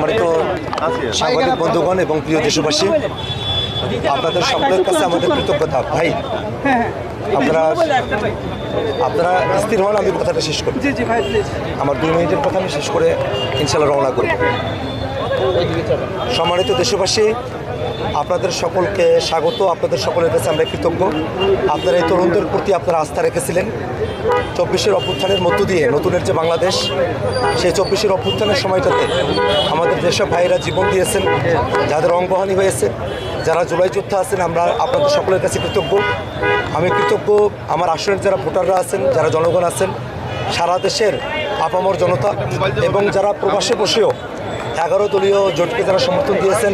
সম্মানিত সাংবাদিক বন্ধুগণ এবং প্রিয় দেশবাসী আপনাদের সকলের কাছে আমাদের কৃতজ্ঞতা। ভাই আপনারা আপনারা স্থির হন আমি কথাটা শেষ করি। আমার দুই মিনিটের কথা আমি শেষ করে ইনশাল্লাহ রওনা করি সম্মানিত দেশবাসী আপনাদের সকলকে স্বাগত, আপনাদের সকলের কাছে আমরা কৃতজ্ঞ। আপনারা এই তরুণদের প্রতি আপনারা আস্থা রেখেছিলেন। চব্বিশের অভ্যুত্থানের মধ্য দিয়ে নতুনের যে বাংলাদেশ, সেই চব্বিশের অভ্যুত্থানের সময়টাতে আমাদের যেসব ভাইয়েরা জীবন দিয়েছেন, যাদের অঙ্গহানি হয়েছে, যারা জুলাই যোদ্ধা আছেন, আমরা আপনাদের সকলের কাছে কৃতজ্ঞ। আমি কৃতজ্ঞ আমার আসনের যারা ভোটাররা আছেন, যারা জনগণ আছেন, সারা দেশের আপামর জনতা এবং যারা প্রবাসে বসেও এগারো দলীয় জোটকে যারা সমর্থন দিয়েছেন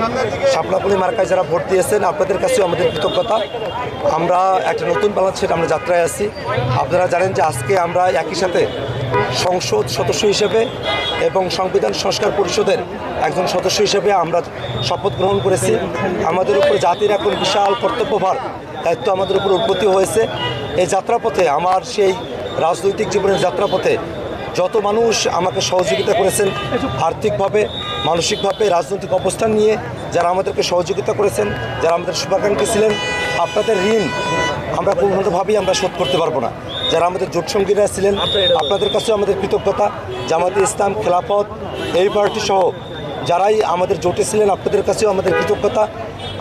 শাপলাপুলি মার্কায় যারা ভোট দিয়েছেন, আপনাদের কাছেও আমাদের কৃতজ্ঞতা। আমরা একটা নতুন বাংলাদেশের আমরা যাত্রায় আছি। আপনারা জানেন যে আজকে আমরা একই সাথে সংসদ সদস্য হিসেবে এবং সংবিধান সংস্কার পরিষদের একজন সদস্য হিসেবে আমরা শপথ গ্রহণ করেছি। আমাদের উপর জাতির এখন বিশাল কর্তব্যভার, দায়িত্ব আমাদের উপর উৎপত্তি হয়েছে। এই যাত্রাপথে, আমার সেই রাজনৈতিক জীবনের যাত্রাপথে যত মানুষ আমাকে সহযোগিতা করেছেন আর্থিকভাবে মানসিকভাবে রাজনৈতিক অবস্থান নিয়ে যারা আমাদেরকে সহযোগিতা করেছেন, যারা আমাদের শুভাকাঙ্ক্ষী ছিলেন, আপনাদের ঋণ আমরা কোনোভাবেই আমরা শোধ করতে পারব না। যারা আমাদের জোট সঙ্গীরা ছিলেন, আপনাদের কাছেও আমাদের কৃতজ্ঞতা, জামাতে ইসলাম, খেলাফত, এই পার্টি সহ যারাই আমাদের জোটে ছিলেন, আপনাদের কাছেও আমাদের কৃতজ্ঞতা।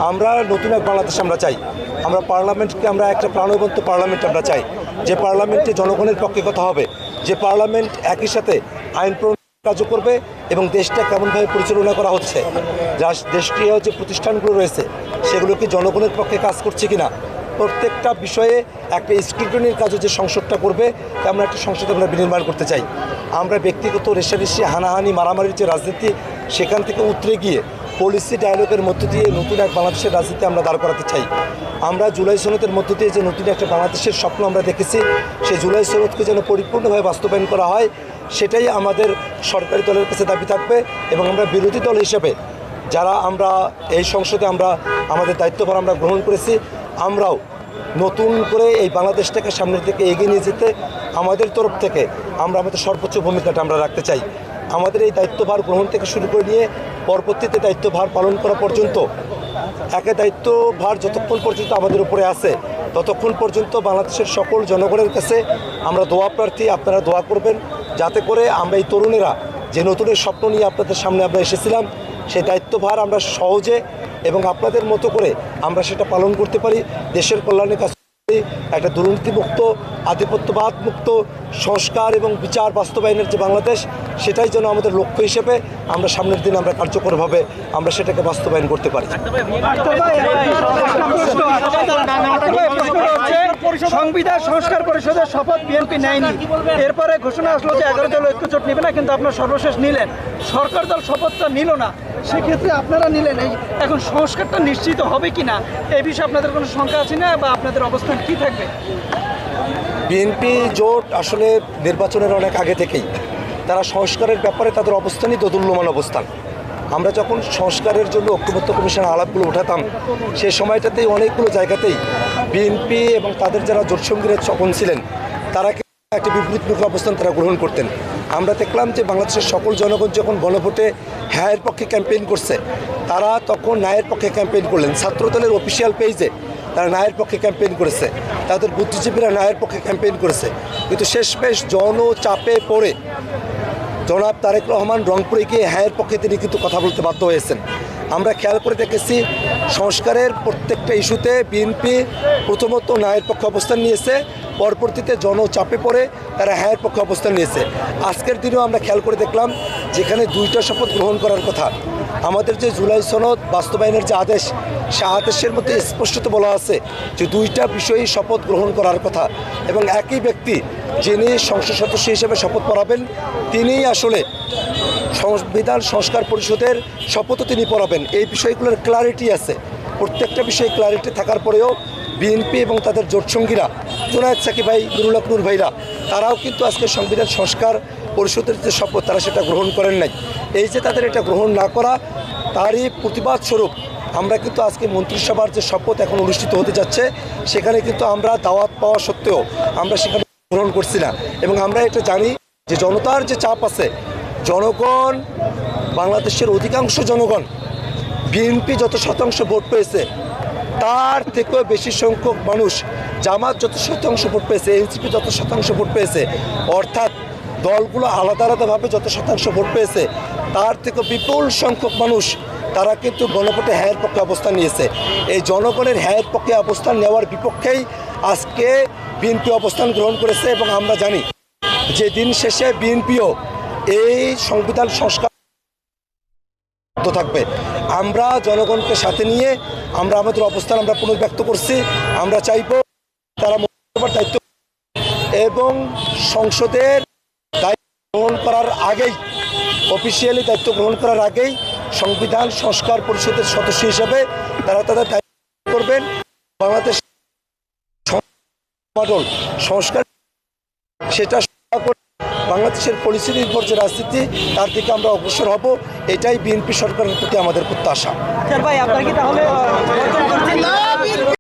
আমরা নতুন এক বাংলাদেশ আমরা চাই। আমরা পার্লামেন্টকে, আমরা একটা প্রাণবন্ত পার্লামেন্ট আমরা চাই। যে পার্লামেন্টে জনগণের পক্ষে কথা হবে, যে পার্লামেন্ট একই সাথে আইন কার্য করবে এবং দেশটা কেমনভাবে পরিচালনা করা হচ্ছে, যা দেশটি যে প্রতিষ্ঠানগুলো রয়েছে, সেগুলো কি জনগণের পক্ষে কাজ করছে কিনা, প্রত্যেকটা বিষয়ে একটা স্ক্রুটনির কাজে যে সংসদটা করবে, তেমন একটা সংসদ আমরা বিনির্মাণ করতে চাই। আমরা ব্যক্তিগত রেশারেশি হানাহানি মারামারির যে রাজনীতি, সেখান থেকে উতরে গিয়ে পলিসি ডায়ালগের মধ্য দিয়ে নতুন এক বাংলাদেশের রাজনীতি আমরা দাঁড় করাতে চাই। আমরা জুলাই সনদের মধ্য দিয়ে যে নতুন একটা বাংলাদেশের স্বপ্ন আমরা দেখেছি, সেই জুলাই সনদকে যেন পরিপূর্ণভাবে বাস্তবায়ন করা হয়, সেটাই আমাদের সরকারি দলের কাছে দাবি থাকবে এবং আমরা বিরোধী দল হিসেবে যারা আমরা এই সংসদে আমরা আমাদের দায়িত্বভার আমরা গ্রহণ করেছি, আমরাও নতুন করে এই বাংলাদেশটাকে সামনের দিকে এগিয়ে নিয়ে যেতে আমাদের তরফ থেকে আমরা আমাদের সর্বোচ্চ ভূমিকাটা আমরা রাখতে চাই। আমাদের এই দায়িত্বভার গ্রহণ থেকে শুরু করে নিয়ে পরবর্তীতে দায়িত্বভার পালন করা পর্যন্ত, একে দায়িত্বভার যতক্ষণ পর্যন্ত আমাদের উপরে আছে, ততক্ষণ পর্যন্ত বাংলাদেশের সকল জনগণের কাছে আমরা দোয়া প্রার্থী, আপনারা দোয়া করবেন যাতে করে আমরা এই তরুণেরা যে নতুনের স্বপ্ন নিয়ে আপনাদের সামনে আমরা এসেছিলাম, সেই দায়িত্বভার আমরা সহজে এবং আপনাদের মতো করে আমরা সেটা পালন করতে পারি দেশের কল্যাণের কাজ। একটা দুর্নীতিমুক্ত আধিপত্যবাদ মুক্ত সংস্কার এবং বিচার বাস্তবায়নের যে বাংলাদেশ, সেটাই যেন আমাদের লক্ষ্য হিসেবে আমরা সামনের দিন আমরা কার্যকরভাবে আমরা সেটাকে বাস্তবায়ন করতে পারি। সংবিধান সংস্কার পরিষদের শপথ বিএনপি নেয়নি। এরপরে ঘোষণা আসলো যে এগারো দল ঐক্যজোট নেবে না কিন্তু আপনার সর্বশেষ নিলেন। সরকার দল শপথটা নিল না। সেক্ষেত্রে আপনারা নিলেন এই এখন সংস্কারটা নিশ্চিত হবে কি না এই বিষয়ে আপনাদের কোনো শঙ্কা আছে না বা আপনাদের অবস্থান কি থাকবে? বিএনপি জোট আসলে নির্বাচনের অনেক আগে থেকেই। তারা সংস্কারের ব্যাপারে তাদের অবস্থানই দোদুল্যমান অবস্থান। আমরা যখন সংস্কারের জন্য ঐক্যবদ্ধ কমিশনের আলাপগুলো উঠাতাম সেই সময়টাতেই অনেকগুলো জায়গাতেই বিএনপি এবং তাদের যারা জোটসঙ্গীরা তখন ছিলেন, তারা একটা বিপরীতমুখী অবস্থান তারা গ্রহণ করতেন। আমরা দেখলাম যে বাংলাদেশের সকল জনগণ যখন গণভোটে হ্যায়ের পক্ষে ক্যাম্পেইন করছে, তারা তখন নায়ের পক্ষে ক্যাম্পেইন করলেন। ছাত্রদলের অফিসিয়াল পেজে তারা নায়ের পক্ষে ক্যাম্পেইন করেছে। তাদের বুদ্ধিজীবীরা নায়ের পক্ষে ক্যাম্পেইন করেছে। কিন্তু শেষমেশ জন চাপে পড়ে জনাব তারেক রহমান রংপুরে গিয়ে হ্যায়ের পক্ষে তিনি কিন্তু কথা বলতে বাধ্য হয়েছেন। আমরা খেয়াল করে দেখেছি, সংস্কারের প্রত্যেকটা ইস্যুতে বিএনপি প্রথমত ন্যায়ের পক্ষে অবস্থান নিয়েছে, পরবর্তীতে জনচাপে পড়ে তারা হ্যায়ের পক্ষে অবস্থান নিয়েছে। আজকের দিনেও আমরা খেয়াল করে দেখলাম, যেখানে দুইটা শপথ গ্রহণ করার কথা। আমাদের যে জুলাই সনদ বাস্তবায়নের যে আদেশ, সে আদেশের মধ্যে স্পষ্টত বলা আছে যে দুইটা বিষয়েই শপথ গ্রহণ করার কথা এবং একই ব্যক্তি যিনি সংসদ সদস্য হিসেবে শপথ পড়াবেন, তিনিই আসলে সংবিধান সংস্কার পরিষদের শপথও তিনি পড়াবেন। এই বিষয়গুলোর ক্লারিটি আছে। প্রত্যেকটা বিষয়ে ক্লারিটি থাকার পরেও বিএনপি এবং তাদের জোটসঙ্গীরা জোনায়দ সাকিব ভাই নুরুল নূর ভাইরা, তারাও কিন্তু আজকে সংবিধান সংস্কার পরিষদের যে শপথ, তারা সেটা গ্রহণ করেন নাই। এই যে তাদের এটা গ্রহণ না করা, তারই প্রতিবাদ স্বরূপ আমরা কিন্তু আজকে মন্ত্রিসভার যে শপথ এখন অনুষ্ঠিত হতে যাচ্ছে, সেখানে কিন্তু আমরা দাওয়াত পাওয়া সত্ত্বেও আমরা সেখানে গ্রহণ করছি না। এবং আমরা এটা জানি যে জনতার যে চাপ আছে জনগণ, বাংলাদেশের অধিকাংশ জনগণ, বিএনপি যত শতাংশ ভোট পেয়েছে, তার থেকেও বেশি সংখ্যক মানুষ জামাত যত শতাংশ ভোট পেয়েছে, এনসিপি যত শতাংশ ভোট পেয়েছে, অর্থাৎ দলগুলো আলাদা আলাদাভাবে যত শতাংশ ভোট পেয়েছে, তার থেকে বিপুল সংখ্যক মানুষ তারা কিন্তু গণভোটে হ্যায়ের পক্ষে অবস্থান নিয়েছে। এই জনগণের হ্যায়ের পক্ষে অবস্থান নেওয়ার বিপক্ষেই আজকে বিএনপি অবস্থান গ্রহণ করেছে এবং আমরা জানি, যে দিন শেষে বিএনপিও এই সংবিধান সংস্কার থাকবে। আমরা জনগণকে সাথে নিয়ে আমরা আমাদের অবস্থান আমরা পুনর্ব্যক্ত করছি। আমরা চাইব তারা দায়িত্ব এবং সংসদের দায়িত্ব গ্রহণ করার আগেই অফিসিয়ালি দায়িত্ব গ্রহণ করার আগেই সংবিধান সংস্কার পরিষদের সদস্য হিসেবে তারা তাদের দায়িত্ব করবেন। বাংলাদেশ সংস্কার সেটা বাংলাদেশের পরিস্থিতির উপর যে রাজনীতি তার দিকে আমরা অগ্রসর হব এটাই বিএনপি সরকারের প্রতি আমাদের প্রত্যাশা। ভাই তাহলে